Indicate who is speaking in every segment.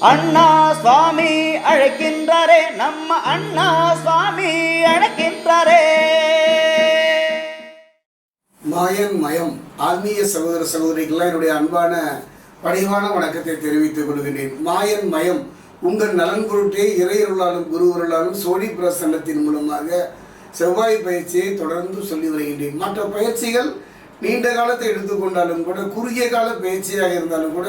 Speaker 1: அண்ணா சுவாமி அழைக்கின்றாரே நம்ம அண்ணா சுவாமி அழைக்கின்றாரே.
Speaker 2: மாயன் மயம் ஆன்மீக சகோதர சகோதரிகள்லாம் என்னுடைய அன்பான பணிவான வணக்கத்தை தெரிவித்துக் கொள்கிறேன் மாயன் மயம் உங்கள் நலன் பொருட்டே இறையருளாலும் குருவருளாலும் சோழி பிரசன்னத்தின் மூலமாக செவ்வாய் பயிற்சியை தொடர்ந்து சொல்லி வருகின்றேன். மற்ற பயிற்சிகள் நீண்ட காலத்தை எடுத்துக்கொண்டாலும் கூட குறுகிய கால பயிற்சியாக இருந்தாலும் கூட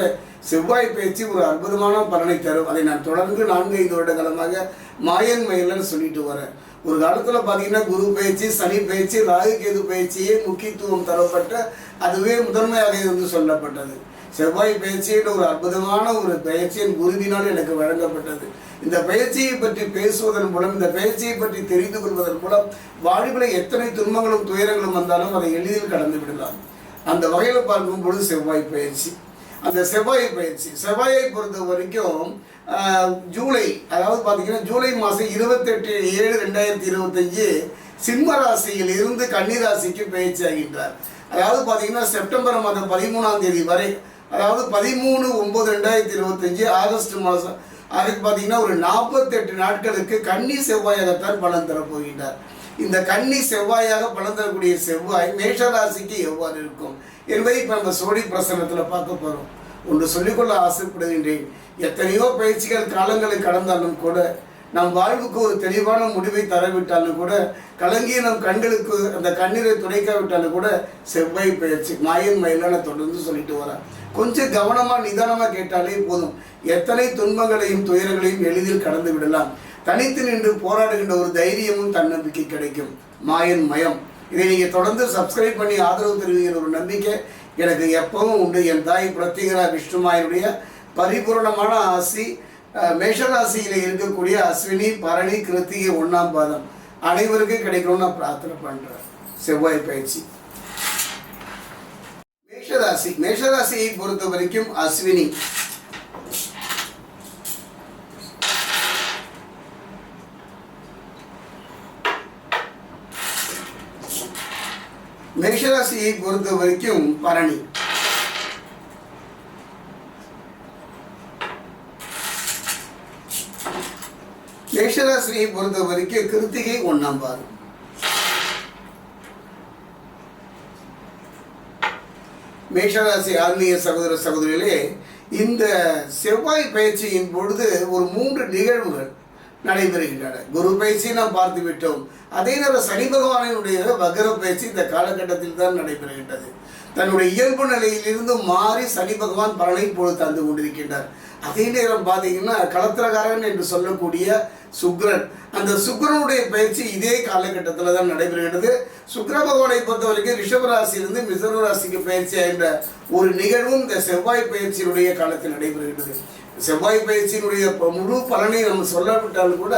Speaker 2: செவ்வாய் பயிற்சி ஒரு அற்புதமான பலனை தரும். அதை நான் தொடர்ந்து நான்கு ஐந்து வருட காலமாக மாயன் மயிலன்னு சொல்லிட்டு வரேன். ஒரு காலத்தில் பார்த்தீங்கன்னா குரு பயிற்சி சனி பயிற்சி ராகு கேது பயிற்சியே முக்கியத்துவம் தரப்பட்ட அதுவே முதன்மையாக இருந்து சொல்லப்பட்டது. செவ்வாய் பயிற்சின்ற ஒரு அற்புதமான ஒரு பயிற்சியின் உறுதினால் குருவினால் எனக்கு வழங்கப்பட்டது. இந்த பயிற்சியை பற்றி பேசுவதன் மூலம் இந்த பயிற்சியை பற்றி தெரிந்து கொள்வதன் மூலம் வாழ்வில் எத்தனை துன்பங்களும் துயரங்களும் வந்தாலும் அதை எளிதில் கடந்து விடலாம். அந்த வகையில் பார்க்கும் பொழுது செவ்வாய் பயிற்சி. அந்த செவ்வாய் பயிற்சி. செவ்வாயை பொறுத்த வரைக்கும் ஜூலை அதாவது பார்த்தீங்கன்னா ஜூலை மாதம் இருபத்தெட்டு ஏழு ரெண்டாயிரத்தி இருபத்தஞ்சு சிம்ம ராசியில் இருந்து கன்னிராசிக்கு பயிற்சி ஆகின்றார். அதாவது பார்த்தீங்கன்னா செப்டம்பர் மாதம் பதிமூணாம் தேதி வரை அதாவது பதிமூணு ஒம்பது ரெண்டாயிரத்தி இருபத்தஞ்சு ஆகஸ்ட் மாதம் அதுக்கு பார்த்தீங்கன்னா ஒரு நாற்பத்தெட்டு நாட்களுக்கு கன்னி செவ்வாயாகத்தான் பலன் தரப்போகின்றார் இந்த கன்னி செவ்வாயாக பலன் தரக்கூடிய செவ்வாய் மேஷராசிக்கு எவ்வாறு இருக்கும் என்பதை இப்போ நம்ம சோழி பிரசனத்தில் பார்க்க போகிறோம் ஒன்று சொல்லிக்கொள்ள ஆசைப்படுகின்றேன். எத்தனையோ பயிற்சிகள் காலங்களை கடந்தாலும் கூட நம் வாழ்வுக்கு ஒரு தெளிவான முடிவை தரவிட்டாலும் கூட கலங்கிய நம் கண்களுக்கு அந்த கண்ணீரை துடைக்காவிட்டாலும் கூட செவ்வாய் பயிற்சி மாயன் மயிலான தொடர்ந்து சொல்லிட்டு வரேன் கொஞ்சம் கவனமாக நிதானமாக கேட்டாலே போதும். எத்தனை துன்பங்களையும் துயரங்களையும் எளிதில் கடந்து விடலாம். தனித்து நின்று போராடுகின்ற ஒரு தைரியமும் தன்னம்பிக்கை கிடைக்கும். மாயன் மயம். இதை நீங்கள் தொடர்ந்து சப்ஸ்கிரைப் பண்ணி ஆதரவு தெரிவிக்கிற ஒரு நம்பிக்கை எனக்கு எப்பவும் உண்டு. என் தாய் பிரத்யேகரா விஷ்ணுமாயனுடைய பரிபூரணமான ஆசி. மேஷராசியில் இருக்கக்கூடிய அஸ்வினி பரணி கிருத்திகை ஒன்றாம் பாதம் அனைவருக்கும் கிடைக்கணும்னு நான் பிரார்த்தனை பண்ணுறேன் செவ்வாய் பயிற்சி. மேஷராசி மேஷராசியை பொறுத்த வரைக்கும் அஸ்வினி. மேஷராசியை பொறுத்த வரைக்கும் பரணி. மேஷராசினியை பொறுத்த வரைக்கும் கிருத்திகை ஒன்றாம் பாதம். மேஷராசி ஆன்மீக சகோதர சகோதரிகளே இந்த செவ்வாய் பயிற்சியின் பொழுது ஒரு மூன்று நிகழ்வுகள் நடைபெறுகின்றன. குரு பயிற்சியை நாம் பார்த்து விட்டோம். அதே நேரம் சனி பகவானினுடைய வக்ர பயிற்சி இந்த காலகட்டத்தில் தான் நடைபெறுகின்றது. தன்னுடைய இயல்பு நிலையிலிருந்து மாறி சனி பகவான் பலனை இப்பொழுது தந்து கொண்டிருக்கின்றார். அதே நேரம் பார்த்தீங்கன்னா களத்திரகாரன் என்று சொல்லக்கூடிய சுக்ரன். அந்த சுக்ரனுடைய பயிற்சி இதே காலகட்டத்தில் தான் நடைபெறுகிறது சுக்கிர பகவானை பொறுத்த வரைக்கும் ரிஷபராசியிலிருந்து மிசர ராசிக்கு பயிற்சி என்ற ஒரு நிகழ்வும் இந்த செவ்வாய் பயிற்சியினுடைய காலத்தில் நடைபெறுகிறது செவ்வாய் பயிற்சியினுடைய முழு பலனை நம்ம சொல்லாவிட்டாலும் கூட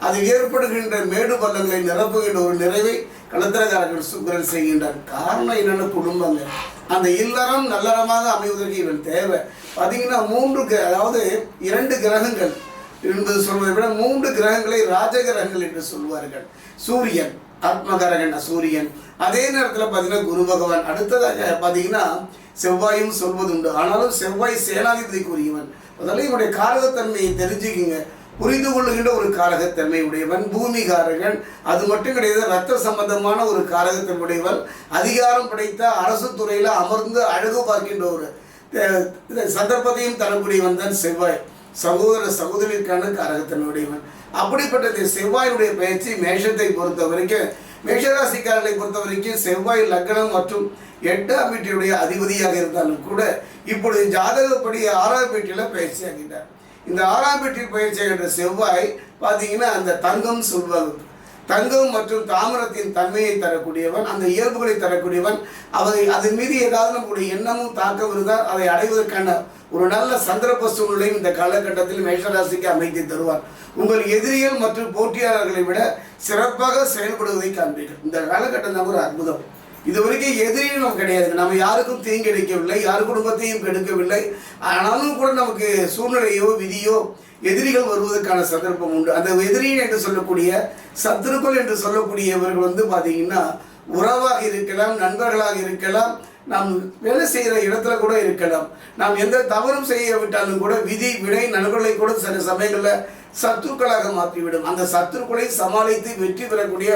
Speaker 2: அது ஏற்படுகின்ற மேடு பள்ளங்களை நிரப்புகின்ற ஒரு நிறைவை களத்திரக்காரர்கள் சுக்கரன் செய்கின்றார் காரணம் என்னென்ன குடும்பங்க அந்த இல்லறம் நல்லறமாக அமைவதற்கு இவன் தேவை. பார்த்தீங்கன்னா மூன்று கிர- அதாவது இரண்டு கிரகங்கள் என்பது சொல்வதை விட மூன்று கிரகங்களை ராஜகிரகங்கள் என்று சொல்வார்கள். சூரியன் ஆத்மகரகன் சூரியன். அதே நேரத்தில் பார்த்தீங்கன்னா குரு பகவான். அடுத்ததாக பார்த்தீங்கன்னா செவ்வாயும் சொல்வது உண்டு ஆனாலும் செவ்வாய் சேனாதிபதிக்குரியவன் அதனால இவனுடைய காரகத்தன்மையை தெரிஞ்சுக்கிங்க. புரிந்து கொள்ளுகின்ற ஒரு காரகத்தன்மை உடையவன் பூமிகாரகன். அது மட்டும் கிடையாது ரத்த சம்பந்தமான ஒரு காரகத்தன்மையுடையவன் அதிகாரம் படைத்த அரசு துறையில் அமர்ந்து அழகு பார்க்கின்ற ஒரு இந்த சந்தர்ப்பத்தையும் தரக்கூடியவன் தான் செவ்வாய். சகோதர சகோதரிக்கான காரகத்தன்மையுடையவன். அப்படிப்பட்டது செவ்வாயுடைய பயிற்சி மேஷத்தை பொறுத்த வரைக்கும் மேஷராசிக்காரர்களை பொறுத்த வரைக்கும் செவ்வாய் லக்னம் மற்றும் எட்டாம் வீட்டினுடைய அதிபதியாக இருந்தாலும் கூட இப்பொழுது ஜாதகப்படி ஆறாம் வீட்டில் பயிற்சி ஆகின்றார் இந்த ஆறாம் வீட்டில் பயிற்சி ஆகின்ற செவ்வாய் பார்த்தீங்கன்னா அந்த தங்கம் சொல்வாங்க தங்கம் மற்றும் தாமிரத்தின் தன்மையை தரக்கூடியவன் அந்த இயல்புகளை தரக்கூடியவன். அதை அதன் மீது ஏதாவது நம்முடைய எண்ணமும் தாக்கம் இருந்தால் அதை அடைவதற்கான ஒரு நல்ல சந்தர்ப்ப சூழ்நிலையும் இந்த காலகட்டத்தில் மேஷராசிக்கு அமைத்து தருவார். உங்கள் எதிரிகள் மற்றும் போட்டியாளர்களை விட சிறப்பாக செயல்படுவதை காண்பீர்கள். இந்த காலகட்டம் தான் ஒரு அற்புதம். இது வரைக்கும் எதிரியும் நமக்கு கிடையாது. நம்ம யாருக்கும் தீங்கிடைக்கவில்லை யார் குடும்பத்தையும் கெடுக்கவில்லை. ஆனாலும் கூட நமக்கு சூழ்நிலையோ விதியோ எதிரிகள் வருவதற்கான சந்தர்ப்பம் உண்டு. அந்த எதிரி என்று சொல்லக்கூடிய சத்துருக்கள் என்று சொல்லக்கூடியவர்கள் வந்து பார்த்தீங்கன்னா உறவாக இருக்கலாம் நண்பர்களாக இருக்கலாம் நாம் வேலை செய்கிற இடத்துல கூட இருக்கலாம். நாம் எந்த தவறும் செய்ய விட்டாலும் கூட விதி வினை நண்பர்களை கூட சில சமயங்களில் சத்துருக்களாக மாற்றிவிடும். அந்த சத்துருக்களை சமாளித்து வெற்றி பெறக்கூடிய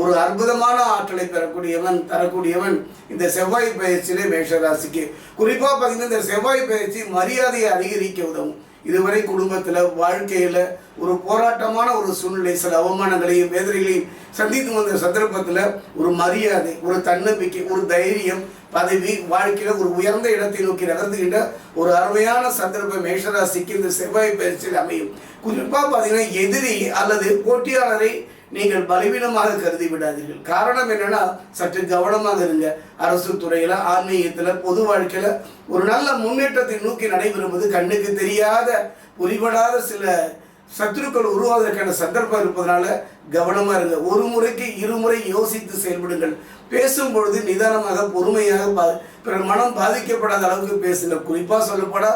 Speaker 2: ஒரு அற்புதமான ஆற்றலை பெறக்கூடியவன் தரக்கூடியவன் இந்த செவ்வாய் பயிற்சியிலே மேஷராசிக்கு. குறிப்பாக பார்த்தீங்கன்னா இந்த செவ்வாய் பயிற்சி மரியாதையை அதிகரிக்க உதவும். இதுவரை குடும்பத்தில் வாழ்க்கையில் ஒரு போராட்டமான ஒரு சூழ்நிலை சில அவமானங்களையும் வேதனைகளையும் சந்தித்து வந்த சந்தர்ப்பத்தில் ஒரு மரியாதை ஒரு தன்னம்பிக்கை ஒரு தைரியம் பதவி வாழ்க்கையில் ஒரு உயர்ந்த இடத்தை நோக்கி நகர்ந்துகின்ற ஒரு அருமையான சந்தர்ப்பம் மேஷராசிக்கு இந்த செவ்வாய் பயிற்சியில் அமையும். குறிப்பாக பார்த்தீங்கன்னா எதிரி அல்லது போட்டியாளரை நீங்கள் பலவீனமாக கருதி விடாதீர்கள் காரணம் என்னன்னா சற்று கவனமாக இருங்க. அரசு துறையில ஆன்மீகத்துல பொது வாழ்க்கையில ஒரு நல்ல முன்னேற்றத்தை நோக்கி நடைபெறுவது கண்ணுக்கு தெரியாத புரிபடாத சில சத்துருக்கள் உருவாவதற்கான சந்தர்ப்பம் இருப்பதனால கவனமா இருங்க. ஒரு முறைக்கு இருமுறை யோசித்து செயல்படுங்கள். பேசும் பொழுது நிதானமாக பொறுமையாக பா- பிறர் மனம் பாதிக்கப்படாத அளவுக்கு பேசுங்க குறிப்பா சொல்லப்படா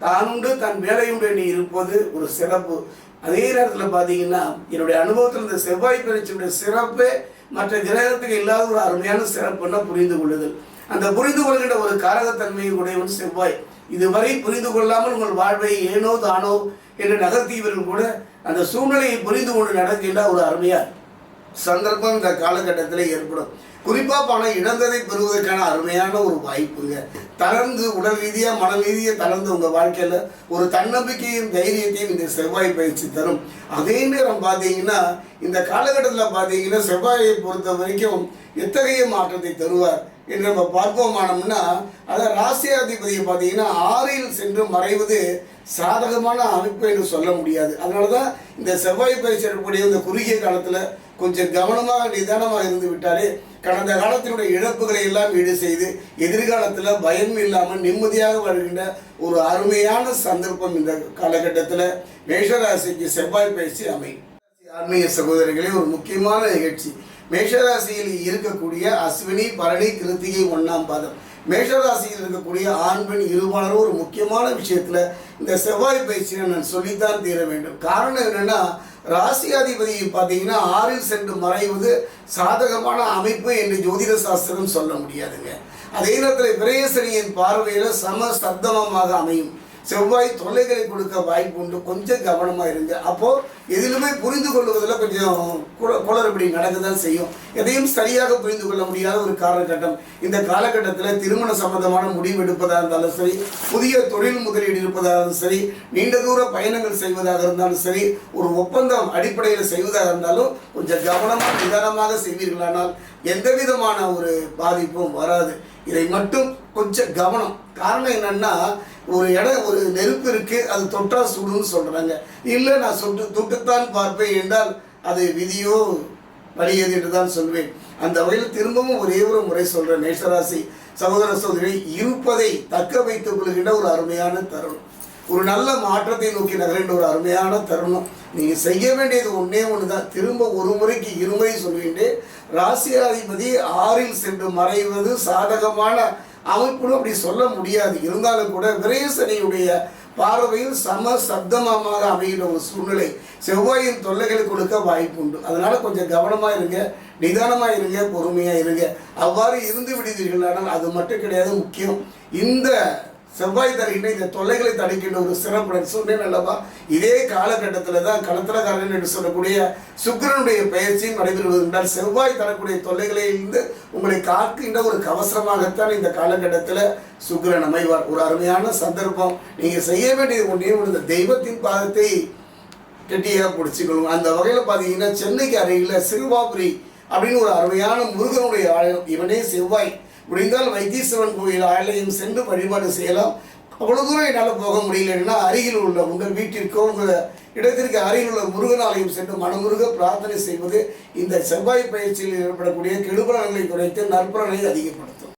Speaker 2: தானுண்டு தன் வேலையுண்டு நீ இருப்பது ஒரு சிறப்பு. அதே நேரத்தில் பார்த்தீங்கன்னா என்னுடைய அனுபவத்தில் இந்த செவ்வாய் பயிற்சியுடைய சிறப்பே மற்ற கிரகத்துக்கு இல்லாத ஒரு அருமையான சிறப்புன்னா புரிந்து கொள்ளுதல். அந்த புரிந்து கொள்கின்ற ஒரு காரகத்தன்மையை உடையவன் செவ்வாய். இதுவரை புரிந்து கொள்ளாமல் உங்கள் வாழ்வை ஏனோ தானோ என்று நகர்த்தியவர்கள் கூட அந்த சூழ்நிலையை புரிந்து கொண்டு நடக்கின்ற ஒரு அருமையார் சந்தர்ப்பம் இந்த காலகட்டத்தில் ஏற்படும். குறிப்பாக பணம் இழந்ததை பெறுவதற்கான அருமையான ஒரு வாய்ப்புங்க. தளர்ந்து உடல் ரீதியாக மன ரீதியாக தளர்ந்து உங்கள் வாழ்க்கையில் ஒரு தன்னம்பிக்கையும் தைரியத்தையும் இந்த செவ்வாய் பயிற்சி தரும். அதே நேரம் பார்த்தீங்கன்னா இந்த காலகட்டத்தில் பார்த்தீங்கன்னா செவ்வாயை பொறுத்த வரைக்கும் எத்தகைய மாற்றத்தை தருவார் என்று நம்ம பார்ப்போமானோம்னா அதை ராசியாதிபதியை பார்த்தீங்கன்னா ஆறில் சென்று மறைவது சாதகமான அமைப்பு என்று சொல்ல முடியாது. அதனால தான் இந்த செவ்வாய் பயிற்சி இருக்கக்கூடிய இந்த குறுகிய காலத்தில் கொஞ்சம் கவனமாக நிதானமாக இருந்து விட்டாலே கடந்த காலத்தினுடைய இழப்புகளை எல்லாம் ஈடு செய்து எதிர்காலத்தில் பயம் இல்லாமல் நிம்மதியாக வாழ்கின்ற ஒரு அருமையான சந்தர்ப்பம் இந்த காலகட்டத்தில் மேஷராசிக்கு செவ்வாய் பயிற்சி அமையும். ஆன்மீக சகோதரர்களே ஒரு முக்கியமான நிகழ்ச்சி. மேஷராசியில் இருக்கக்கூடிய அஸ்வினி பரணி கிருத்திகை ஒன்றாம் பாதம். மேஷராசியில் இருக்கக்கூடிய ஆண் பெண் இருபாலரும் ஒரு முக்கியமான விஷயத்தில் இந்த செவ்வாய் பயிற்சியை நான் சொல்லித்தான் தீர வேண்டும். காரணம் என்னன்னா ராசியாதிபதி பார்த்தீங்கன்னா ஆறில் சென்று மறைவது சாதகமான அமைப்பு என்று ஜோதிட சாஸ்திரம் சொல்ல முடியாதுங்க. அதே நேரத்தில் பிரேசனியின் பார்வையில் சம சப்தமமாக அமையும். செவ்வாய் தொல்லைகளை கொடுக்க வாய்ப்பு உண்டு கொஞ்சம் கவனமாக இருங்க. அப்போது எதிலுமே புரிந்து கொள்வதில் கொஞ்சம் குள குளறுபடி நடக்க தான் செய்யும். எதையும் சரியாக புரிந்து கொள்ள முடியாத ஒரு காலகட்டம். இந்த காலகட்டத்தில் திருமண சம்பந்தமான முடிவு எடுப்பதாக இருந்தாலும் சரி புதிய தொழில் முதலீடு இருப்பதாக இருந்தாலும் சரி நீண்ட தூர பயணங்கள் செய்வதாக இருந்தாலும் சரி ஒரு ஒப்பந்தம் அடிப்படையில் செய்வதாக இருந்தாலும் கொஞ்சம் கவனமாக நிதானமாக செய்வீர்களானால் எந்த விதமான ஒரு பாதிப்பும் வராது. இதை மட்டும் கொஞ்சம் கவனம். காரணம் என்னன்னா ஒரு இடம் ஒரு நெருப்பு இருக்கு அது தொட்டா சுடுன்னு சொல்றாங்க. இல்லை நான் சொட்டு சுட்டு தொட்டுத்தான் பார்ப்பேன் என்றால் அது விதியோ வழியது என்று தான் சொல்வேன். அந்த வகையில் திரும்பவும் ஒரே ஒரு முறை சொல்றேன். மேஷராசி சகோதர சகோதரி இருப்பதை தக்க வைத்துக் கொள்கின்ற ஒரு அருமையான தருணம். ஒரு நல்ல மாற்றத்தை நோக்கி நகர்கின்ற ஒரு அருமையான தருணம். நீங்க செய்ய வேண்டியது ஒன்றே ஒன்று தான் திரும்ப ஒரு முறைக்கு இருமுறை சொல்கின்றேன் ராசியாதிபதி ஆறில் சென்று மறைவது சாதகமான அமைப்புன்னு அப்படி சொல்ல முடியாது. இருந்தாலும் கூட விரேசனையுடைய பார்வையில் சம சப்தமாக அமைகிற ஒரு சூழ்நிலை செவ்வாயின் தொல்லைகளை கொடுக்க வாய்ப்பு உண்டு அதனால கொஞ்சம் கவனமாக இருங்க நிதானமாக இருங்க பொறுமையாக இருங்க. அவ்வாறு இருந்து விடுவீர்கள் ஆனால் அது மட்டும் கிடையாது முக்கியம். இந்த செவ்வாய் தருகின்ற இந்த தொல்லைகளை தடுக்கின்ற ஒரு சிறப்புடன் சொன்னேன் அல்லவா? இதே காலகட்டத்தில் தான் களத்திரக்காரன் என்று சொல்லக்கூடிய சுக்கிரனுடைய பயிற்சியும் நடைபெறுவது என்றால் செவ்வாய் தரக்கூடிய தொல்லைகளை இருந்து உங்களை காக்கின்ற ஒரு கவசமாகத்தான் இந்த காலகட்டத்தில் சுக்கிரன் அமைவார். ஒரு அருமையான சந்தர்ப்பம். நீங்கள் செய்ய வேண்டியது ஒன்றே இந்த தெய்வத்தின் பாதத்தை கெட்டியாக பிடிச்சிக்கணும் அந்த வகையில் பார்த்தீங்கன்னா சென்னைக்கு அருகில் சிறுவாபுரி அப்படின்னு ஒரு அருமையான முருகனுடைய ஆலயம். இவனே செவ்வாய். முடிந்தால் வைத்தீஸ்வரன் கோயில் ஆலயம் சென்று வழிபாடு செய்யலாம். அவ்வளோ தூரம் என்னால் போக முடியலன்னா அருகில் உள்ள உங்கள் வீட்டிற்கோ உங்கள் இடத்திற்கு அருகில் உள்ள முருகன் ஆலயம் சென்று மனமுருக பிரார்த்தனை செய்வது இந்த செவ்வாய் பயிற்சியில் ஏற்படக்கூடிய கெடுபலன்களை குறைத்து நற்பலனை அதிகப்படுத்தும்.